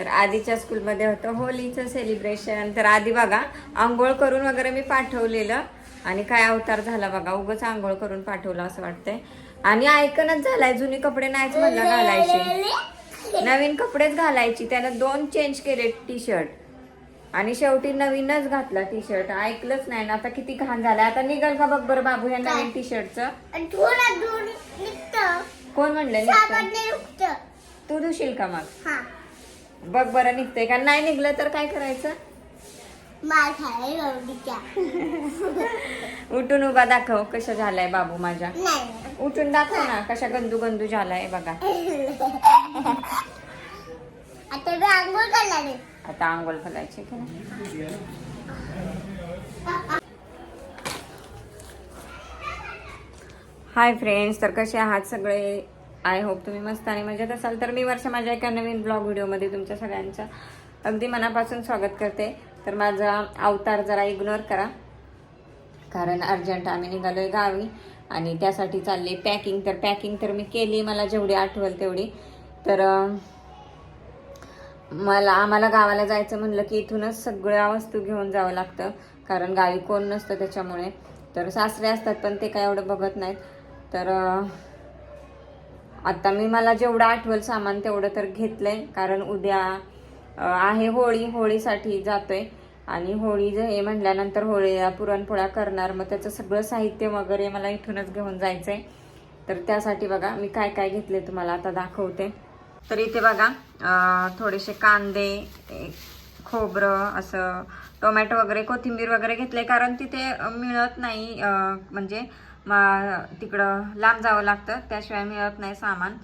तर आधीच्या स्कूलमध्ये होतं होलीचं सेलिब्रेशन तर आधी बघा आंघोळ करून वगैरे मी पाठवलेलं. आणि काय अवतार झाला बघा उगच आंघोळ करून पाठवलं असं वाटतंय. आणि ऐकणच झालाय जुनी कपडे नाहीच म्हणलं घालायचे. नवीन कपडेच घालायची. त्यानं दोन चेंज केले टी शर्ट आणि शेवटी नवीनच घातला टी शर्ट ऐकलंच नाही ना आता किती घाण झालाय. आता निघाल का बघ बरं बाबू ह्या नवीन टी शर्टचं कोण म्हणलं तू धुशील का मग? हा. बघ बरं निघतंय का? नाही निघलं तर काय करायचं? मार खाय गौरीच्या उठून उभा दाखव कशा झालाय बाबू माझ्या. नाही. उठून दाखव ना कशा गंदू गंदू झालाय बघा. आता मी आंघोळ करणार आहे. आता आंघोळ घालायची का नाही? हाय फ्रेंड्स तर कसे आहात सगळे? आय होप तुम्ही मस्त आणि मजेत असाल तर मी वर्ष माझ्या एका नवीन ब्लॉग व्हिडिओमध्ये तुमच्या सगळ्यांचं अगदी मनापासून स्वागत करते. तर माझा अवतार जरा इग्नोर करा. कारण अर्जंट आम्ही निघालोय गावी आणि त्यासाठी चालले पॅकिंग तर पॅकिंग तर मी केली मला जेवढी आठवल तेवढी. तर मला आम्हाला गावाला जायचं म्हणलं की इथूनच सगळ्या वस्तू घेऊन जावं लागतं. कारण गावी कोण नसतं त्याच्यामुळे. तर सासरे असतात पण ते काय एवढं बघत नाहीत. तर आत्ता आता मी मला जेवढं आठवल सामान तेवढं तर घेतलंय कारण उद्या आहे होळी होळीसाठी जातोय. आणि होळी जे हे म्हटल्यानंतर होळीला पुरणपोळ्या करणार मग त्याचं सगळं साहित्य वगैरे मला इथूनच घेऊन जायचंय. तर त्यासाठी बघा मी काय काय घेतले तुम्हाला आता दाखवते. तर इथे बघा थोडेसे कांदे खोबरं असं टोमॅटो वगैरे कोथिंबीर वगैरे घेतले कारण तिथे मिळत नाही म्हणजे मा तिकडं लांब जावं लागतं. त्याशिवाय मिळत नाही सामान.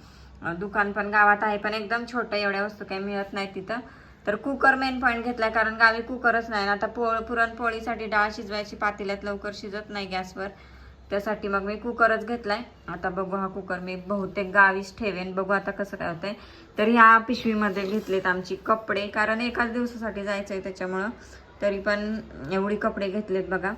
दुकान पण गावात आहे पण एकदम छोटं एवढ्या वस्तू काही मिळत नाही तिथं. तर कुकर मेन पॉईंट घेतला कारण गावी कुकरच नाही ना. आता पो पुरणपोळीसाठी डाळ शिजवायची पातेल्यात लवकर शिजत नाही गॅसवर. त्यासाठी मग मी कुकरच घेतलाय. आता बघू हा कुकर मी बहुतेक गावीच ठेवेन. बघू आता कसं काय होतंय. तर ह्या पिशवीमध्ये घेतलेत आमची कपडे. कारण एकाच दिवसासाठी जायचं आहे त्याच्यामुळं. तरी पण एवढी कपडे घेतलेत बघा.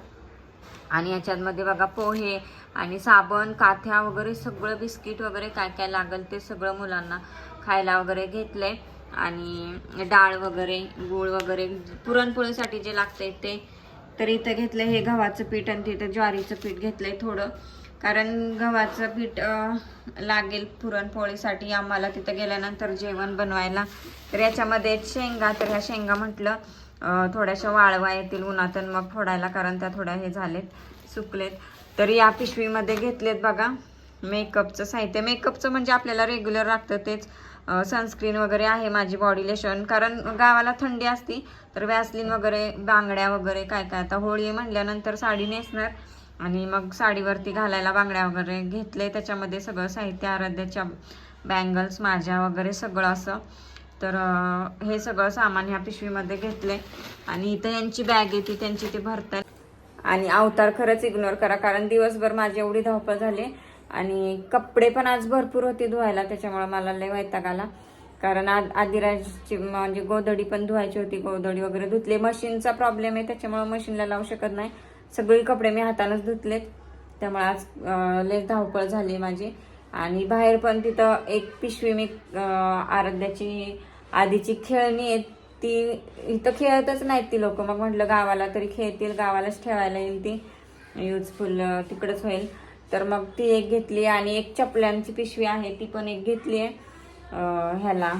आणि याच्यामध्ये बघा पोहे आणि साबण काथ्या वगैरे सगळं बिस्किट वगैरे काय काय लागेल ते सगळं मुलांना खायला वगैरे घेतलंय. आणि डाळ वगैरे गूळ वगैरे पुरणपोळीसाठी जे लागते ते तर इथं घेतलं हे गव्हाचं पीठ आणि तिथं ज्वारीचं पीठ घेतलंय थोडं. कारण गव्हाचं पीठ लागेल पुरणपोळीसाठी आम्हाला तिथं गेल्यानंतर जेवण बनवायला. तर याच्यामध्ये शेंगा तर ह्या शेंगा म्हटलं थोड्याशा वाळवा येतील उन्हातून मग फोडायला कारण त्या थोड्या हे झालेत सुकलेत. तर या पिशवीमध्ये घेतलेत बघा मेकअपचं साहित्य. मेकअपचं म्हणजे आपल्याला रेग्युलर लागतं तेच सनस्क्रीन वगैरे आहे माझी बॉडी लेशन कारण गावाला थंडी असती तर वॅसलिन वगैरे बांगड्या वगैरे काय काय. आता होळी म्हणल्यानंतर साडी नेसणार आणि मग साडीवरती घालायला बांगड्या वगैरे घेतले त्याच्यामध्ये सगळं साहित्य आराध्याच्या बँगल्स माझ्या वगैरे सगळं असं. तर हे सगळं सामान ह्या पिशवीमध्ये घेतले आणि इथं यांची बॅग येते त्यांची ते भरतात आणि अवतार खरंच इग्नोर करा कारण दिवसभर माझी एवढी धावपळ झाली. आणि कपडे पण आज भरपूर होते धुवायला त्याच्यामुळे मला लय वैताग आला. कारण आज आदिराजची म्हणजे गोधडी पण धुवायची होती गोधडी वगैरे धुतले. मशीनचा प्रॉब्लेम आहे त्याच्यामुळे मशीनला लावू शकत नाही. सगळी कपडे मी हातानंच धुतलेत. त्यामुळे आज लय धावपळ झाली माझी. आणि बाहेर पण तिथं एक पिशवी मी आराध्याची आधीची खेळणी आहे ती इथं खेळतच नाहीत ती लोक. मग म्हटलं गावाला तरी खेळतील गावालाच ठेवायला येईल ती. युजफुल तिकडंच होईल. तर मग ती एक घेतली आणि एक चपल्यांची पिशवी आहे ती पण एक घेतली आहे ह्याला.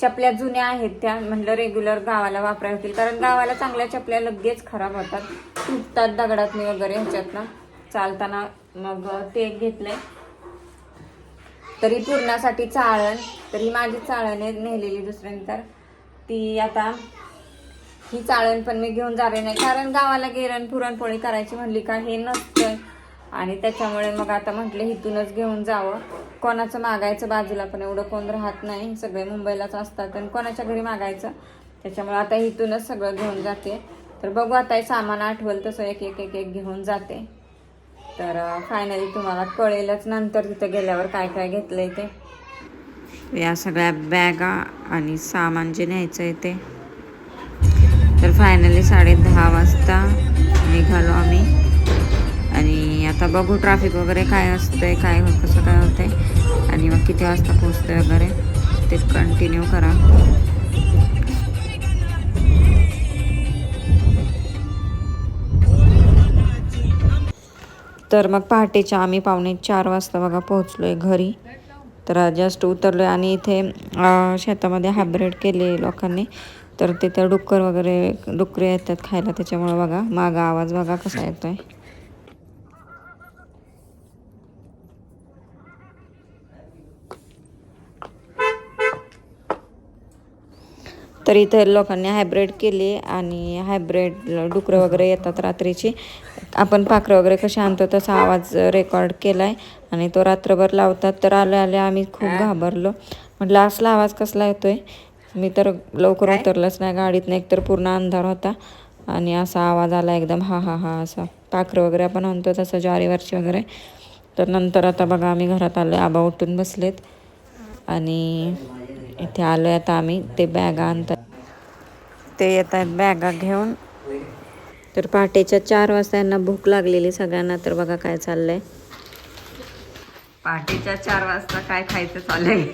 चपल्या जुन्या आहेत त्या. म्हणलं रेग्युलर गावाला वापरायला होतील कारण गावाला चांगल्या चपल्या लगेच खराब होतात. तुटतात दगडातनी वगैरे ह्याच्यातनं. चालताना मग ते एक घेतलं आहे तरी पूर्णासाठी चाळण तरी माझी चाळण आहे नेलेली दुसऱ्यानंतर ती आता ही चाळण पण मी घेऊन जाणार नाही. कारण गावाला गेरण पुरणपोळी करायची म्हणली का हे नसतंय. आणि त्याच्यामुळे मग आता म्हटलं इथूनच घेऊन जावं. कोणाचं मागायचं बाजूला पण एवढं कोण राहत नाही. सगळे मुंबईलाच असतात आणि कोणाच्या घरी मागायचं? त्याच्यामुळे आता इथूनच सगळं घेऊन जाते. तर बघू आता हे सामान आठवल तसं एक एक एक एक घेऊन जाते. तर फायनली तुम्हाला कळेलच नंतर तिथं गेल्यावर काय काय घेतलंय ते. या सगळ्या बॅगा आणि सामान जे न्यायचं आहे ते. तर फायनली साडे दहा वाजता निघालो आम्ही. आणि आता बघू ट्रॅफिक वगैरे काय असतंय काय हो कसं काय होतंय. आणि मग किती वाजता पोचतंय वगैरे ते कंटिन्यू करा. तर मग पहाटेच्या आम्ही पावणे चार वाजता बघा पोहोचलो आहे घरी. तर जस्ट उतरलो आहे आणि इथे शेतामध्ये हायब्रिड केले लोकांनी. तर तिथे डुक्कर वगैरे डुकरे येतात खायला त्याच्यामुळे बघा मागा आवाज बघा कसा येतो आहे तर इथे लोकांनी हायब्रिड केली आणि हायब्रिड डुकरं वगैरे येतात रात्रीची. आपण पाखरं वगैरे कशी आणतो तसा आवाज रेकॉर्ड केला आहे आणि तो रात्रभर लावतात. तर आले आले आम्ही खूप घाबरलो. म्हटलं असला आवाज कसला येतोय? मी तर लवकर उतरलंच नाही. गाडीतनं एकतर पूर्ण अंधार होता आणि असा आवाज आला एकदम हा हा हा असा. पाखरं वगैरे आपण आणतो तसं ज्वारीवरची वगैरे. तर नंतर आता बघा आम्ही घरात आलो आबा उठून बसलेत. आणि इथे आलो आता आम्ही. ते बॅगा आणतात. ते येत आहेत बॅगा घेऊन. तर पहाटेच्या चार वाजता यांना भूक लागलेली सगळ्यांना तर बघा काय चाललंय. पहाटेच्या चार वाजता काय खायचं चाललंय?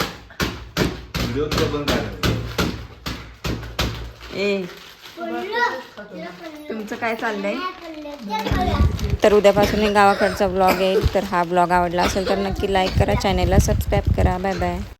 ए तुमचं काय चाललंय? तर उद्यापासून एक गावाकडचा ब्लॉग येईल तर हा ब्लॉग आवडला असेल तर नक्की लाईक करा चॅनेलला सबस्क्राईब करा. Bye bye